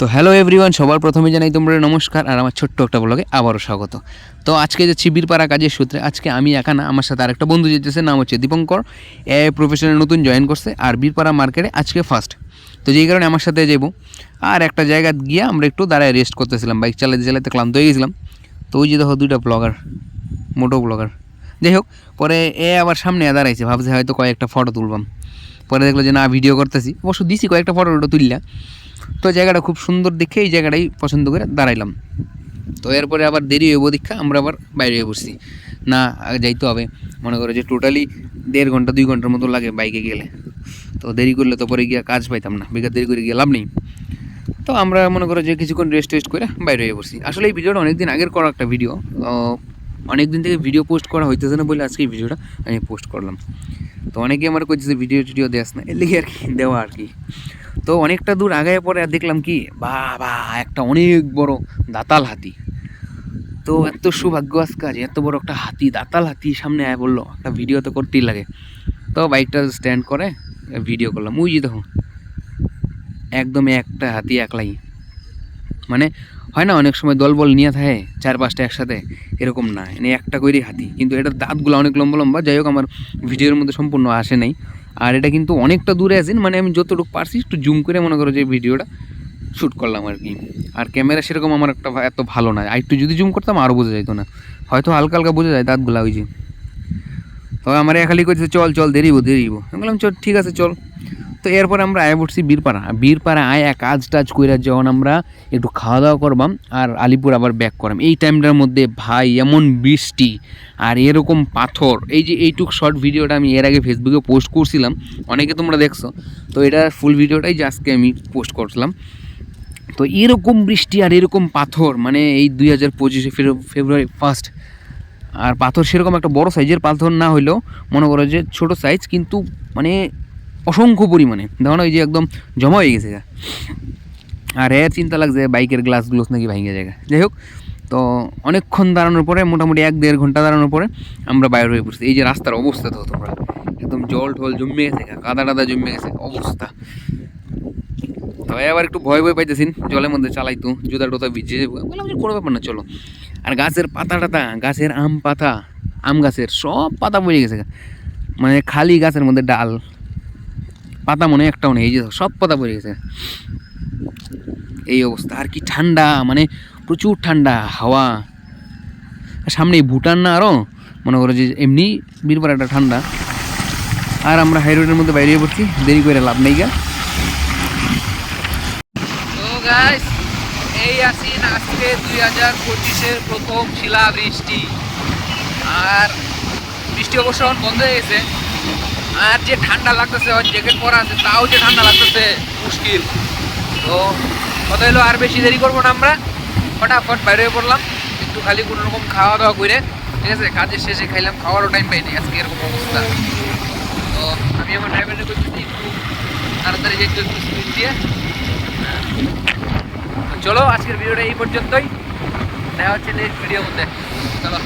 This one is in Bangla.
তো হ্যালো এভরিওয়ান সবার প্রথমে জানাই তোমরা নমস্কার আর আমার ছোট্ট একটা ব্লগে আবারও স্বাগত। তো আজকে যাচ্ছি বীরপাড়া কাজের সূত্রে, আজকে আমি একা না, আমার সাথে আরেকটা বন্ধু যেতেছে, নাম হচ্ছে দীপঙ্কর। এ প্রফেশনে নতুন জয়েন করছে আর বীরপাড়া মার্কেটে আজকে ফার্স্ট তো যেই কারণে আমার সাথে যাব। আর একটা জায়গা গিয়ে আমরা একটু দাঁড়ায় রেস্ট করতেছিলাম বাইক চালাতে চালাতে ক্লান্ত হয়ে গেছিলাম। তো ওই যে দেখো দুইটা ব্লগার মোটো ব্লগার যাই হোক, পরে এ আবার সামনে দাঁড়াইছে, ভাবছে হয়তো কয়েকটা ফটো তুলবাম। পরে দেখল যে না ভিডিও করতেছি। অবশ্য দিছি কয়েকটা ফটো টটো তুললা। তো জায়গাটা খুব সুন্দর দেখে এই জায়গাটাই পছন্দ করে দাঁড়াইলাম। তো এরপরে আবার দেরি হইব দীক্ষা, আমরা আবার বাইরে হয়ে বসছি না যাইতে হবে। মনে করো যে টোটালি দেড় ঘণ্টা, দুই ঘণ্টার মতো লাগে বাইকে গেলে। তো দেরি করলে তো পরে গিয়ে কাজ পাইতাম না বেকার দেরি করে গিয়ে লাভ নেই। তো আমরা মনে করো যে কিছুক্ষণ রেস্ট টেস্ট করে বাইরে হয়ে পড়ছি। আসলে এই ভিডিওটা অনেকদিন আগের করা একটা ভিডিও অনেক দিন থেকে ভিডিও পোস্ট করা হইতেছে না বলে আজকে এই ভিডিওটা আমি পোস্ট করলাম। তো অনেকে আমার কইতেছে ভিডিও টিডিও দেওয়াস না, এর আর কি দেওয়া আর কি। তো অনেকটা দূর আগায় পরে দেখলাম কি বা বা একটা অনেক বড় দাতাল হাতি। তো এত সৌভাগ্য আজ এত বড় একটা হাতি, দাতাল হাতি সামনে আয় বলল। একটা ভিডিও তো করতেই লাগে। তো বাইকটা স্ট্যান্ড করে ভিডিও করলাম। যে দেখো একদম একটা হাতি একলাই। মানে হয় না, অনেক সময় দলবল নিয়ে থাকে, চার পাঁচটা একসাথে, এরকম না। মানে একটা করেই হাতি। কিন্তু এটার দাঁতগুলো অনেক লম্বা লম্বা, যাই হোক, আমার ভিডিওর মধ্যে সম্পূর্ণ আসে নাই। আর এটা কিন্তু অনেকটা দূরে আসেন মানে আমি যতটুকু পারছি একটু জুম করে মনে করো যে ভিডিওটা শ্যুট করলাম আর কি। আর ক্যামেরা সেরকম আমার একটা এত ভালো না। আর একটু যদি জুম করতাম আরও বোঝা যেত না। হয়তো হালকা হালকা বোঝা যায় দাঁতগুলা ওই যে। তবে আমার খালি করছে চল চল, দেরিব দেরিব। আমি বললাম, চল, ঠিক আছে, চল। তো এরপর আমরা আয় পড়ছি বীরপাড়া। বীরপাড়া আয় কাজ টাজ কইরা যখন আমরা একটু খাওয়া দাওয়া করবাম আর আলিপুর আবার ব্যাক করাম। এই টাইমটার মধ্যে ভাই এমন বৃষ্টি আর এরকম পাথর। এই যে এইটুক শর্ট ভিডিওটা আমি এর আগে ফেসবুকে পোস্ট করছিলাম, অনেকে তোমরা দেখছ। তো এটা ফুল ভিডিওটাই যে আজকে আমি পোস্ট করছিলাম। তো এরকম বৃষ্টি আর এরকম পাথর মানে এই দুই হাজার পঁচিশে ফেব্রুয়ারি ফার্স্ট আর পাথর সেরকম একটা বড় সাইজের পাথর না হইলেও মনে করো যে ছোট সাইজ কিন্তু মানে অসংখ্য পরিমাণে। দেখো না, ওই যে একদম জমা হয়ে গেছে। আর এর চিন্তা লাগছে বাইকের গ্লাস গ্লোস নাকি ভাঙে জায়গা যাই হোক, তো অনেকক্ষণ দাঁড়ানোর পরে, মোটামুটি এক দেড় ঘণ্টা দাঁড়ানোর পরে আমরা বাইরে হয়ে পড়ছি। এই যে রাস্তার অবস্থা তো তোমরা। একদম জল ঠল জমে গেছে কাদা টাদা জমে গেছে অবস্থা। তো এবার একটু ভয় ভয় পাইতেছিন জলের মধ্যে চালাইতো জুতা টুতা ভিজে বললাম যে কোনো ব্যাপার না, চলো। আর গাছের পাতা টাতা, গাছের আম পাতা, আম গাছের সব পাতা পড়ে গেছে। মানে খালি গাছের মধ্যে ডাল পাতা মনে একটাও নেই, এই যে সব পাতা পড়ে গেছে। এই অবস্থা, আর কি ঠান্ডা মানে প্রচুর ঠান্ডা হাওয়া। সামনে ভুটান না আরও মনে করো যে এমনি বীরপাড়া একটা ঠান্ডা। আর আমরা হাই রোডের মধ্যে বাইরে পড়ছি, দেরি করে লাভ নেই গা। এই আসিন আজকে দুই হাজার পঁচিশের প্রথম শিলা বৃষ্টি আর বৃষ্টি অবশ্য বন্ধ হয়ে গেছে। আর যে ঠান্ডা লাগতেছে ওর জ্যাকেট পরা আছে, তাও যে ঠান্ডা লাগতেছে, মুশকিল। তো কথা হলো, আর বেশি দেরি করব না আমরা। ফটাফট বাইরে হয়ে পড়লাম। একটু খালি কোনো রকম খাওয়া দাওয়া করে, ঠিক আছে? কাজের শেষে খাইলাম, খাওয়ারও টাইম পাইনি, আজকে এরকম অবস্থা। তো আমি আমার ড্রাইভারে করতেছি একটু তাড়াতাড়ি যেতে একটু স্পিড দিয়ে। চলো, আজকের ভিডিওটা এই পর্যন্তই। দেখা হচ্ছে নেক্সট ভিডিওর মধ্যে। চলো।